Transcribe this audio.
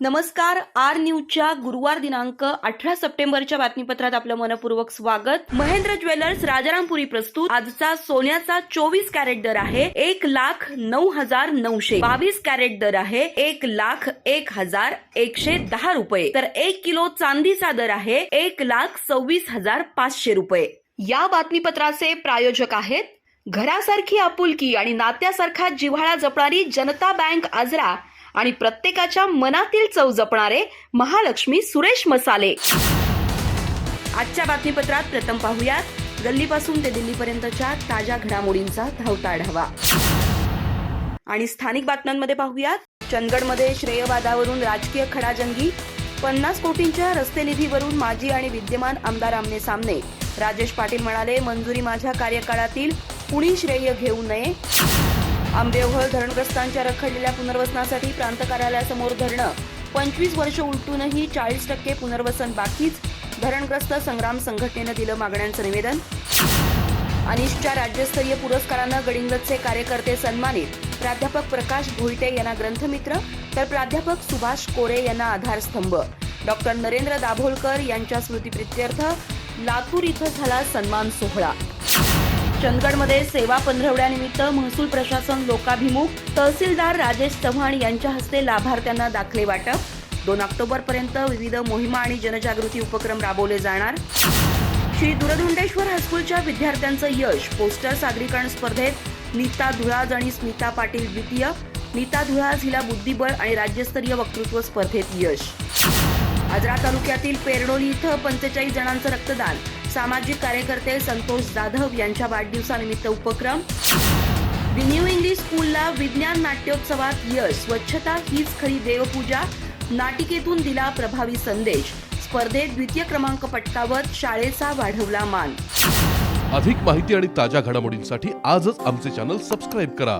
नमस्कार आर न्यूजच्या गुरुवार दिनांक अठरा सप्टेंबरच्या बातमीपत्रात आपलं मनपूर्वक स्वागत. महेंद्र ज्वेलर्स राजारामपुरी प्रस्तुत. आजचा सोन्याचा चोवीस कॅरेट दर आहे एक लाख नऊ हजार नऊशे. बावीस कॅरेट दर आहे एक लाख एक हजार एकशे दहा रुपये. तर एक किलो चांदीचा दर आहे एक लाख सव्वीस हजार पाचशे रुपये. या बातमीपत्राचे प्रायोजक आहेत घरासारखी आपुलकी आणि नात्यासारखा जिव्हाळा जपणारी जनता बँक आजरा आणि प्रत्येकाच्या मनातील चव जपणारे महालक्ष्मी सुरेश मसाले. आजच्या बातमीपत्रात प्रथम पाहूयात. गल्लीपासून ते दिल्लीपर्यंतच्या ताज्या घडामोडींचा धावता आढावा. आणि स्थानिक बातम्यांमध्ये पाहूयात. चंदगडमध्ये श्रेयवादावरून राजकीय खडाजंगी. पन्नास कोटींच्या रस्ते निधीवरून माजी आणि विद्यमान आमदार आमने सामने. राजेश पाटील म्हणाले मंजुरी माझ्या कार्यकाळातील कुणी श्रेय घेऊ नये? आंबेओघळ धरणग्रस्तांच्या रखडलेल्या पुनर्वसनासाठी प्रांत कार्यालयासमोर धरणं. पंचवीस वर्ष उलटूनही चाळीस टक्के पुनर्वसन बाकीच. धरणग्रस्त संग्राम संघटनेनं दिलं मागण्यांचं निवेदन. अनिशच्या राज्यस्तरीय पुरस्कारानं गडिंग्लजचे कार्यकर्ते सन्मानित. प्राध्यापक प्रकाश भोईटे यांना ग्रंथमित्र तर प्राध्यापक सुभाष कोरे यांना आधारस्तंभ. डॉक्टर नरेंद्र दाभोलकर यांच्या स्मृतीप्रित्यर्थ लातूर इथं झाला सन्मान सोहळा. चंदगडमध्ये सेवा पंधरवड्यानिमित्त महसूल प्रशासन लोकाभिमुख तहसीलदार राजेश चव्हाण यांच्या हस्ते लाभार्थ्यांना दाखले वाटप. दोन ऑक्टोबर पर्यंत विविध मोहिमा आणि जनजागृती उपक्रम राबवले जाणार. श्री दूरधुंडेश्वर हायस्कूलच्या विद्यार्थ्यांचं यश पोस्टर सादरीकरण स्पर्धेत नीता धुळाज आणि स्मिता पाटील द्वितीय. नीता धुळाज हिला बुद्धिबळ आणि राज्यस्तरीय वक्तृत्व स्पर्धेत यश. आजरा तालुक्यातील पेरडोली इथं पंचेचाळीस जणांचं रक्तदान. सामाजिक कार्यकर्ते संतोष जाधव यांच्या वाढदिवसानिमित्त उपक्रम. दि न्यू इंग्लिश स्कूलला विज्ञान नाट्योत्सवात यश स्वच्छता हीच खरी देवपूजा. नाटिकेतून दिला प्रभावी संदेश. स्पर्धेत द्वितीय क्रमांक पटकावत शाळेचा वाढवला मान. अधिक माहिती आणि ताज्या घडामोडींसाठी आजच आमचे चॅनल सबस्क्राईब करा.